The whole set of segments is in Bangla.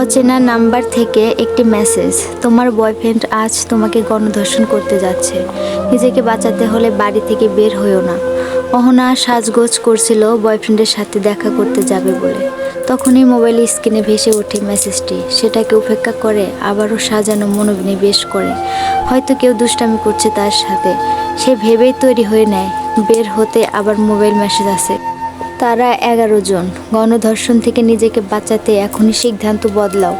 অচেনা নাম্বার থেকে একটি মেসেজ তোমার বয়ফ্রেন্ড আজ তোমাকে গণধর্ষণ করতে যাচ্ছে। নিজেকে বাঁচাতে হলে বাড়ি থেকে বের হইও না। অহনা সাজগোজ করছিল বয়ফ্রেন্ডের সাথে দেখা করতে যাবে বলে। তখনই মোবাইল স্ক্রিনে ভেসে ওঠে মেসেজটি সেটাকে উপেক্ষা করে, আবারও সাজানো মনোবিনিবেশ করে। হয়তো কেউ দুষ্টামি করছে তার সাথে। সে ভেবেই তৈরি হয়ে নেয়, বের হতে আবার মোবাইল মেসেজ আসে তারা এগারো জন। গণধর্ষণ থেকে নিজেকে বাঁচাতে এখনই সিদ্ধান্ত বদলাও।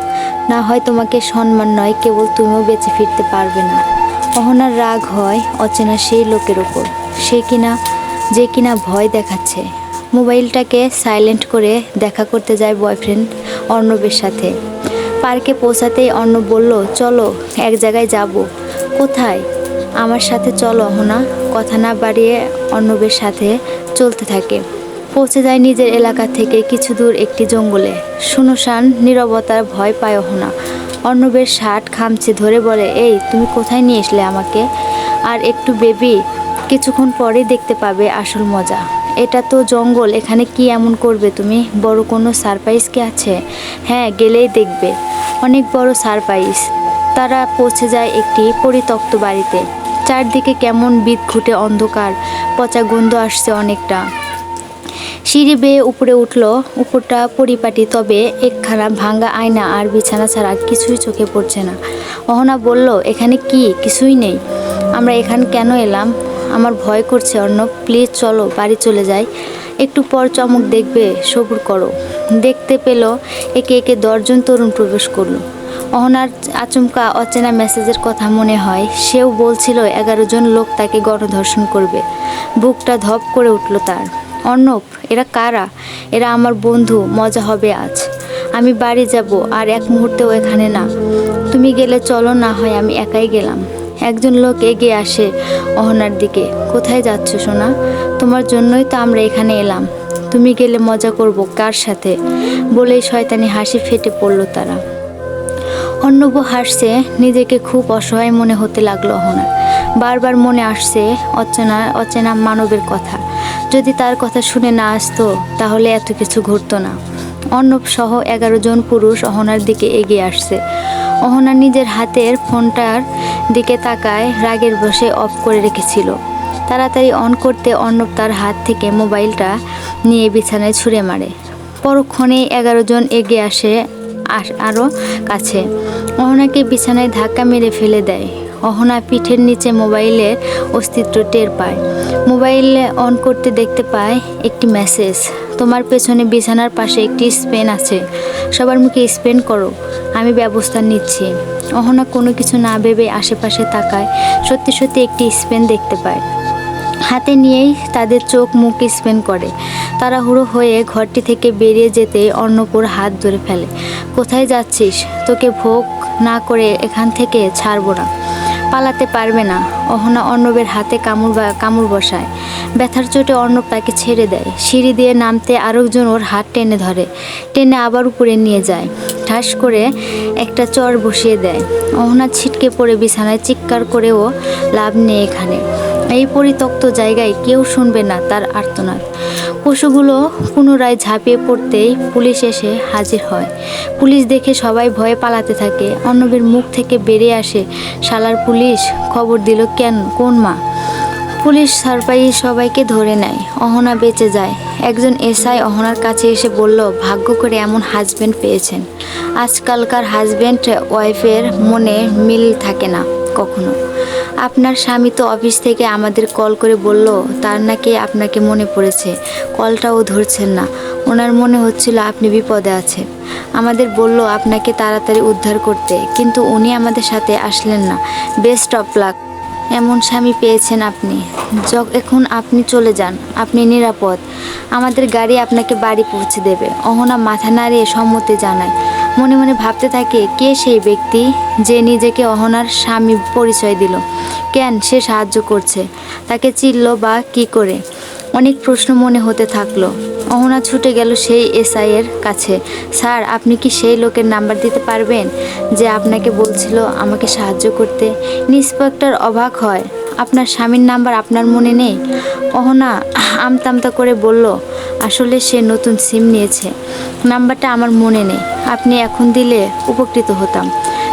না হয় তোমাকে সম্মান নয়, কেবল তুমিও বেঁচে ফিরতে পারবে না। অহনার রাগ হয় অচেনা সেই লোকের ওপর। সে কিনা, যে কিনা ভয় দেখাচ্ছে। মোবাইলটাকে সাইলেন্ট করে দেখা করতে যায় বয়ফ্রেন্ড অর্ণবের সাথে। পার্কে পৌঁছাতেই অর্ণব বলল, চলো, এক জায়গায় যাব। কোথায়? আমার সাথে চলো, অহনা। কথা না বাড়িয়ে অর্ণবের সাথে চলতে থাকে। পৌঁছে যায় নিজের এলাকা থেকে কিছু দূর একটি জঙ্গলে। শুনশান নীরবতার ভয় পায় অহনা। অর্ণবের শার্ট খামচে ধরে বলে, এই, তুমি কোথায় নিয়ে আসলে আমাকে? আর একটু বেবি কিছুক্ষণ পরেই দেখতে পাবে আসল মজা। এটা তো জঙ্গল, এখানে কি এমন করবে তুমি? বড় কোনো সারপ্রাইজ কি আছে? হ্যাঁ গেলেই দেখবে। অনেক বড় সারপ্রাইজ। তারা পৌঁছে যায় একটি পরিত্যক্ত বাড়িতে। চারদিকে কেমন বিদঘুটে অন্ধকার, পচা গন্ধ আসছে অনেকটা। সিঁড়ি বেয়ে উপরে উঠল। উপরটা পরিপাটি, তবে একখানা ভাঙ্গা আয়না আর বিছানা ছাড়া কিছুই চোখে পড়ছে না। অহনা বলল, এখানে কি? কিছুই নেই। আমরা এখানে কেন এলাম? আমার ভয় করছে, অর্ণব। প্লিজ চলো, বাড়ি চলে যাই। একটু পর চমক দেখবে, সবুর করো। দেখতে পেল, একে একে দশজন তরুণ প্রবেশ করল। অহনার আচমকা অচেনা মেসেজের কথা মনে হয়, সেও বলছিল, এগারো জন লোক তাকে গণধর্ষণ করবে। বুকটা ধপ করে উঠল তার। অর্ণব, এরা কারা? এরা আমার বন্ধু, মজা হবে আজ। আমি বাড়ি যাব, আর এক মুহূর্তেও এখানে না। তুমি গেলে চলো, না হয় আমি একাই গেলাম। একজন লোক এগিয়ে আসে অহনার দিকে। কোথায় যাচ্ছ সোনা? তোমার জন্যই তো আমরা এখানে এলাম। তুমি গেলে মজা করব কার সাথে? বলেই শয়তানি হাসি ফেটে পড়ল তারা। অর্ণব হাসছে, নিজেকে খুব অসহায় মনে হতে লাগল অহনার। বারবার মনে আসছে অচেনা অচেনা মানবের কথা। যদি তার কথা শুনে না আসতো, তাহলে এত কিছু ঘটতো না। অর্ণব সহ এগারো জন পুরুষ অহনার দিকে এগিয়ে আসছে। অহনা নিজের হাতের ফোনটার দিকে তাকায়, রাগের বসে অফ করে রেখেছিল। তাড়াতাড়ি অন করতে অর্ণব তার হাত থেকে মোবাইলটা নিয়ে বিছানায় ছুঁড়ে মারে। পরক্ষণেই এগারো জন এগিয়ে আসে আরও কাছে। অহনাকে বিছানায় ধাক্কা মেরে ফেলে দেয়। অহনা পিঠের নিচে মোবাইলের অস্তিত্ব টের পায়। মোবাইল অন করতে দেখতে পায় একটি মেসেজ, তোমার পেছনে বিছানার পাশে একটি স্পেন আছে, সবার মুখে স্পেন করো, আমি ব্যবস্থা নিচ্ছি। অহনা কোনো কিছু না ভেবে আশেপাশে তাকায়, সত্যি সত্যি একটি স্পেন দেখতে পায়। হাতে নিয়েই তাদের চোখ মুখ স্পেন করে। তাড়াহুড়ো হয়ে ঘরটি থেকে বেরিয়ে যেতে অর্ণপুর হাত ধরে ফেলে, কোথায় যাচ্ছিস? তোকে ভোগ না করে এখান থেকে ছাড়বো না। পালাতে পারবে না। অহনা অর্ণবের হাতে কামড় কামড় বসায়। ব্যথার চোটে অর্ণব তাকে ছেড়ে দেয়। সিঁড়ি দিয়ে নামতে আরেকজন ওর হাত টেনে ধরে। টেনে আবার উপরে নিয়ে যায়। ঠাস করে একটা চর বসিয়ে দেয়। অহনা ছিটকে পড়ে বিছানায় চিৎকার করেও লাভ নেই এখানে। এই পরিত্যক্ত জায়গায় কেউ শুনবে না তার আর্তনাদ। পশুগুলো পুনরায় ঝাঁপিয়ে পড়তেই পুলিশ এসে হাজির হয়। পুলিশ দেখে সবাই ভয়ে পালাতে থাকে। অর্ণবের মুখ থেকে বেরিয়ে আসে, শালার পুলিশ, খবর দিল কেন? কোন মা? পুলিশ সারপাই সবাইকে ধরে নেয়। অহনা বেঁচে যায়। একজন এসআই অহনার কাছে এসে বলল, ভাগ্য করে এমন হাজব্যান্ড পেয়েছেন। আজকালকার হাজব্যান্ড ওয়াইফের মনে মিল থাকে না। কখনো। আপনার স্বামী তো অফিস থেকে আমাদের কল করে বলল, তার নাকি আপনাকে মনে পড়েছে, কলটাও ধরছেন না। ওনার মনে হচ্ছিল আপনি বিপদে আছেন। আমাদের বলল, আপনাকে তাড়াতাড়ি উদ্ধার করতে, কিন্তু উনি আমাদের সাথে আসলেন না। Best of luck. এমন স্বামী পেয়েছেন আপনি। এখন আপনি চলে যান। আপনি নিরাপদ। আমাদের গাড়ি আপনাকে বাড়ি পৌঁছে দেবে। অহনা মাথা নাড়িয়ে সম্মতি জানায়। মনে মনে ভাবতে থাকে, কে সেই ব্যক্তি যে নিজেকে অহনার স্বামী পরিচয় দিল? কেন সে সাহায্য করছে? তাকে চিনল বা কি করে? অনেক প্রশ্ন মনে হতে থাকল। অহনা ছুটে গেল সেই এসআই এর কাছে। স্যার, আপনি কি সেই লোকের নাম্বার দিতে পারবেন যে আপনাকে বলছিল আমাকে সাহায্য করতে? ইন্সপেক্টর অবাক হয়। আপনার স্বামীর নাম্বার আপনার মনে নেই? অহনা আমতামতা করে বলল, আসলে সে নতুন সিম নিয়েছে। নাম্বারটা আমার মনে নেই। আপনি এখন দিলে উপকৃত হতাম।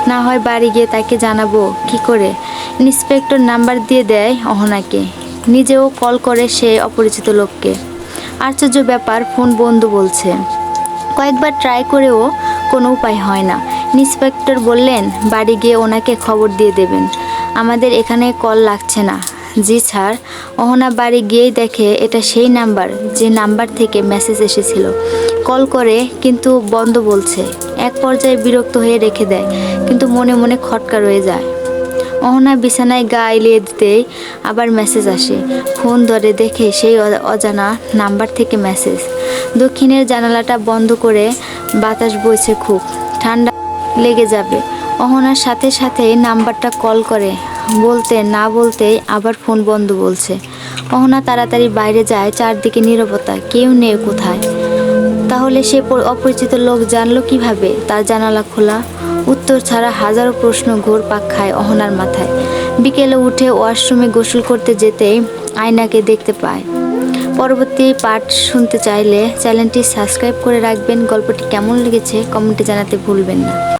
না হয় বাড়ি গিয়ে তাকে জানাব কি করে। ইন্সপেক্টর নাম্বার দিয়ে দেয় অহনাকে। নিজেও কল করে সে অপরিচিত লোককে। আশ্চর্য ব্যাপার, ফোন বন্ধ বলছে। কয়েকবার ট্রাই করেও কোনো উপায় হয় না। ইন্সপেক্টর বললেন, বাড়ি গিয়ে ওনাকে খবর দিয়ে দেবেন। আমাদের এখানে কল লাগছে না। জি স্যার। অহনা বাড়ি গিয়েই দেখে এটা সেই নাম্বার, যে নাম্বার থেকে মেসেজ এসেছিল। কল করে, কিন্তু বন্ধ বলছে। এক পর্যায়ে বিরক্ত হয়ে রেখে দেয়, কিন্তু মনে মনে খটকা রয়ে যায়। অহনা বিছানায় গা এলিয়ে দিতেই আবার মেসেজ আসে। ফোন ধরে দেখে সেই অজানা নাম্বার থেকে মেসেজ। দক্ষিণের জানালাটা বন্ধ করে বাতাস বইছে খুব। ঠান্ডা লেগে যাবে। অহনার সাথে সাথে নাম্বারটা কল করে। বলতে না বলতেই আবার ফোন বন্ধ বলছে। অহনা তাড়াতাড়ি বাইরে যায় চারদিকে নীরবতা, কেউ নেই কোথায়? তাহলে সে অপরিচিত লোক জানলো কীভাবে? তার জানালা খোলা। উত্তর ছাড়া হাজারো প্রশ্ন ঘোর পাক খায় অহনার মাথায়। বিকেলে উঠে ওয়াশরুমে গোসল করতে যেতেই আয়নাকে দেখতে পায়। পরবর্তী পাঠ শুনতে চাইলে চ্যানেলটি সাবস্ক্রাইব করে রাখবেন। গল্পটি কেমন লেগেছে কমেন্টে জানাতে ভুলবেন না।